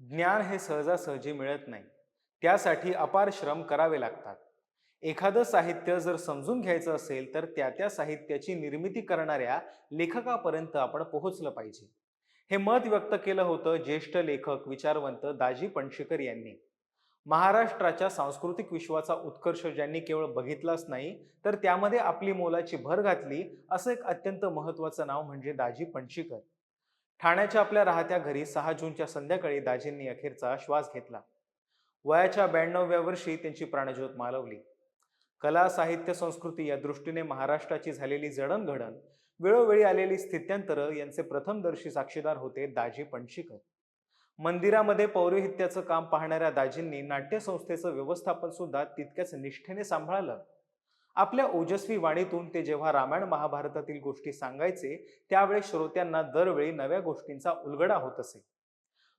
ज्ञान हे सहजासहजी मिळत नाही. त्यासाठी अपार श्रम करावे लागतात. एखादं साहित्य जर समजून घ्यायचं असेल तर त्या त्या साहित्याची निर्मिती करणाऱ्या लेखकापर्यंत आपण पोहोचलं पाहिजे. हे मत व्यक्त केलं होतं ज्येष्ठ लेखक विचारवंत दाजी पणशीकर यांनी. महाराष्ट्राच्या सांस्कृतिक विश्वाचा उत्कर्ष ज्यांनी केवळ बघितलाच नाही तर त्यामध्ये आपली मोलाची भर घातली असं एक अत्यंत महत्वाचं नाव म्हणजे दाजी पणशीकर. ठाण्याच्या आपल्या राहत्या घरी सहा जूनच्या संध्याकाळी दाजींनी अखेरचा श्वास घेतला. वयाच्या ब्याण्णव्या वर्षी त्यांची प्राणज्योत मालवली. कला साहित्य संस्कृती या दृष्टीने महाराष्ट्राची झालेली जडणघडण वेळोवेळी आलेली स्थित्यंतर यांचे प्रथमदर्शी साक्षीदार होते दाजी पणशीकर. मंदिरामध्ये पौरोहित्याचं काम पाहणाऱ्या दाजींनी नाट्यसंस्थेचं व्यवस्थापन सुद्धा तितक्याच निष्ठेने सांभाळलं. आपल्या ओजस्वी वाणीतून ते जेव्हा रामायण महाभारतातील गोष्टी सांगायचे त्यावेळी श्रोत्यांना दरवेळी नव्या गोष्टींचा उलगडा होत असे.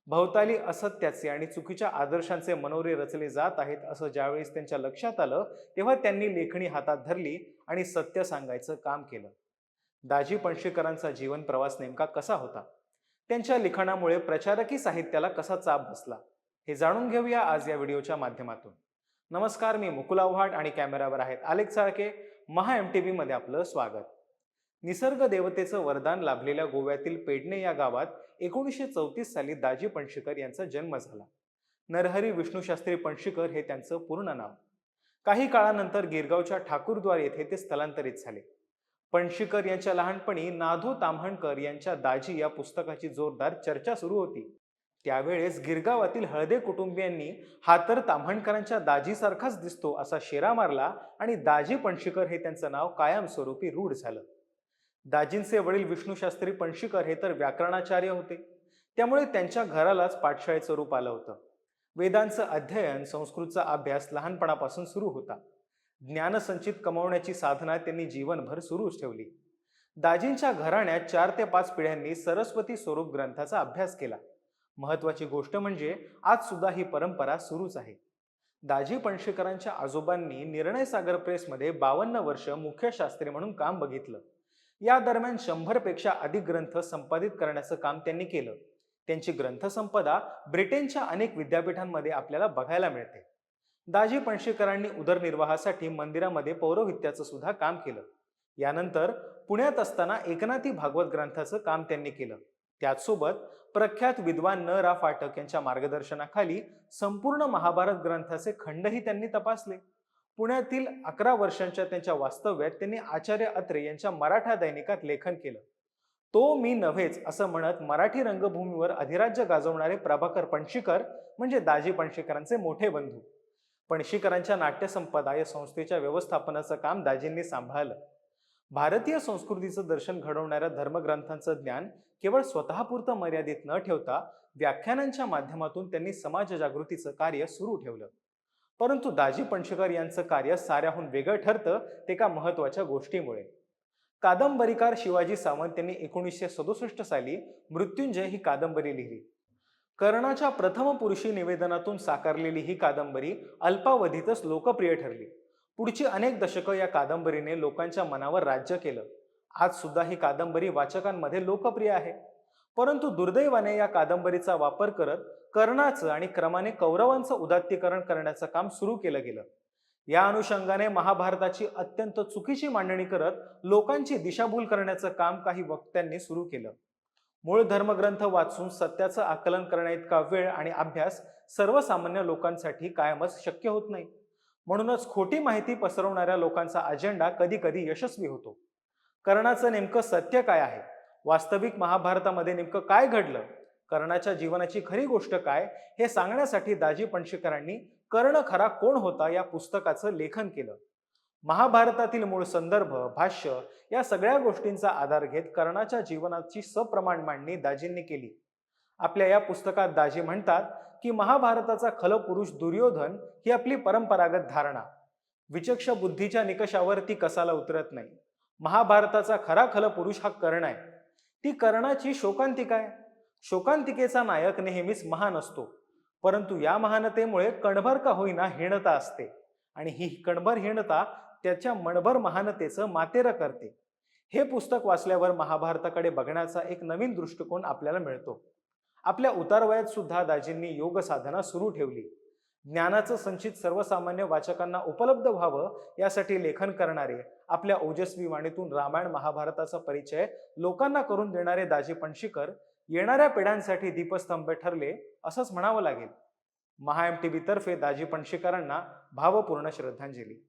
भवताली असत्याचे आणि चुकीच्या आदर्शांचे मनोरे रचले जात आहेत असं ज्यावेळेस त्यांच्या लक्षात आलं तेव्हा त्यांनी लेखणी हातात धरली आणि सत्य सांगायचं काम केलं. दाजी पणशीकरांचा जीवन प्रवास नेमका कसा होता? त्यांच्या लिखाणामुळे प्रचारकी साहित्याला कसा चाप बसला? हे जाणून घेऊया आज या व्हिडिओच्या माध्यमातून. नमस्कार मी मुकुल आव्हाड आणि कॅमेरावर आहेत आलेख साळके. महा एम टी व्हीमध्ये आपलं स्वागत. निसर्ग देवतेचं वरदान लाभलेल्या गोव्यातील पेडणे या गावात एकोणीसशे चौतीस साली दाजी पणशीकर यांचा जन्म झाला. नरहरी विष्णूशास्त्री पणशीकर हे त्यांचं पूर्ण नाव. काही काळानंतर गिरगावच्या ठाकूरद्वार येथे ते स्थलांतरित झाले. पणशीकर यांच्या लहानपणी नाधो ताम्हणकर यांच्या दाजी या पुस्तकाची जोरदार चर्चा सुरू होती. त्यावेळेस गिरगावातील हळदे कुटुंबियांनी हा तर ताम्हणकरांच्या दाजीसारखाच दिसतो असा शेरा मारला आणि दाजी पणशीकर हे त्यांचं नाव कायमस्वरूपी रूढ झालं. दाजींचे वडील विष्णूशास्त्री पणशीकर हे तर व्याकरणाचार्य होते. त्यामुळे त्यांच्या घरालाच पाठशाळेचं रूप आलं होतं. वेदांचं अध्ययन संस्कृतचा अभ्यास लहानपणापासून सुरू होता. ज्ञानसंचित कमावण्याची साधना त्यांनी जीवनभर सुरूच ठेवली. दाजींच्या घराण्यात चार ते पाच पिढ्यांनी सरस्वती स्वरूप ग्रंथाचा अभ्यास केला. महत्वाची गोष्ट म्हणजे आज सुद्धा ही परंपरा सुरूच आहे. दाजी पणशीकरांच्या आजोबांनी निर्णय सागर प्रेसमध्ये बावन्न वर्ष मुख्य शास्त्री म्हणून काम बघितलं. या दरम्यान शंभरपेक्षा अधिक ग्रंथ संपादित करण्याचं काम त्यांनी केलं. त्यांची ग्रंथसंपदा ब्रिटनच्या अनेक विद्यापीठांमध्ये आपल्याला बघायला मिळते. दाजी पणशीकरांनी उदरनिर्वाहासाठी मंदिरामध्ये पौरोहित्याचं सुद्धा काम केलं. यानंतर पुण्यात असताना एकनाथी भागवत ग्रंथाचं काम त्यांनी केलं. त्याचसोबत प्रख्यात विद्वान न रा फाटक यांच्या मार्गदर्शनाखाली संपूर्ण महाभारत ग्रंथाचे खंडही त्यांनी तपासले. पुण्यातील अकरा वर्षांच्या त्यांच्या वास्तव्यात त्यांनी आचार्य अत्रे यांच्या मराठा दैनिकात लेखन केलं. तो मी नव्हेच असं म्हणत मराठी रंगभूमीवर अधिराज्य गाजवणारे प्रभाकर पणशीकर म्हणजे दाजी पणशीकरांचे मोठे बंधू. पणशीकरांच्या नाट्यसंपदा या संस्थेच्या व्यवस्थापनाचं काम दाजींनी सांभाळलं. भारतीय संस्कृतीचं दर्शन घडवणाऱ्या धर्मग्रंथांचं ज्ञान केवळ स्वतःपुरतं मर्यादित न ठेवता व्याख्यानांच्या माध्यमातून त्यांनी समाज जागृतीचं कार्य सुरू ठेवलं. परंतु दाजी पणशीकर यांचं कार्य साऱ्याहून वेगळं ठरतं ते एका महत्त्वाच्या गोष्टीमुळे? कादंबरीकार शिवाजी सावंत यांनी एकोणीसशे सदुसष्ट साली मृत्युंजय ही कादंबरी लिहिली. कर्णाच्या प्रथम पुरुषी निवेदनातून साकारलेली ही कादंबरी अल्पावधीतच लोकप्रिय ठरली. पुढची अनेक दशकं या कादंबरीने लोकांच्या मनावर राज्य केलं. आज सुद्धा ही कादंबरी वाचकांमध्ये लोकप्रिय आहे. परंतु दुर्दैवाने या कादंबरीचा वापर करत कर्णाचं आणि क्रमाने कौरवांचं उदात्तीकरण करण्याचं काम सुरू केलं गेलं. या अनुषंगाने महाभारताची अत्यंत चुकीची मांडणी करत लोकांची दिशाभूल करण्याचं काम काही वक्त्यांनी सुरू केलं. मूळ धर्मग्रंथ वाचून सत्याचं आकलन करण्याइतका वेळ आणि अभ्यास सर्वसामान्य लोकांसाठी कायमच शक्य होत नाही. म्हणूनच खोटी माहिती पसरवणाऱ्या लोकांचा अजेंडा कधी कधी यशस्वी होतो. कर्णाचं नेमकं सत्य काय आहे? वास्तविक महाभारतामध्ये नेमकं काय घडलं? कर्णाच्या जीवनाची खरी गोष्ट काय? हे सांगण्यासाठी दाजी पणशीकरांनी कर्ण खरा कोण होता या पुस्तकाचं लेखन केलं. महाभारतातील मूळ संदर्भ भाष्य या सगळ्या गोष्टींचा आधार घेत कर्णाच्या जीवनाची सप्रमाण मांडणी दाजींनी केली. आपल्या या पुस्तकात दाजी म्हणतात की महाभारताचा खल पुरुष दुर्योधन ही आपली परंपरागत धारणा. विचक्ष बुद्धीच्या निकषावर ती कसाला उतरत नाही. महाभारताचा खरा खल पुरुष हा कर्ण आहे. ती कर्णाची शोकांतिका आहे शोकांतिकेचा नायक नेहमीच महान असतो. परंतु या महानतेमुळे कणभर का होईना हीणता असते आणि ही कणभर हीणता त्याच्या मणभर महानतेचं मातेर करते. हे पुस्तक वाचल्यावर महाभारताकडे बघण्याचा एक नवीन दृष्टिकोन आपल्याला मिळतो. आपल्या उतारवयात सुद्धा दाजींनी योग साधना सुरू ठेवली. ज्ञानाचं संचित सर्वसामान्य वाचकांना उपलब्ध व्हावं यासाठी लेखन करणारे आपल्या ओजस्वी वाणीतून रामायण महाभारताचा परिचय लोकांना करून देणारे दाजी पणशीकर येणाऱ्या पिढ्यांसाठी दीपस्तंभ ठरले असंच म्हणावं लागेल. महा एम टी दाजी पणशीकरांना भावपूर्ण श्रद्धांजली.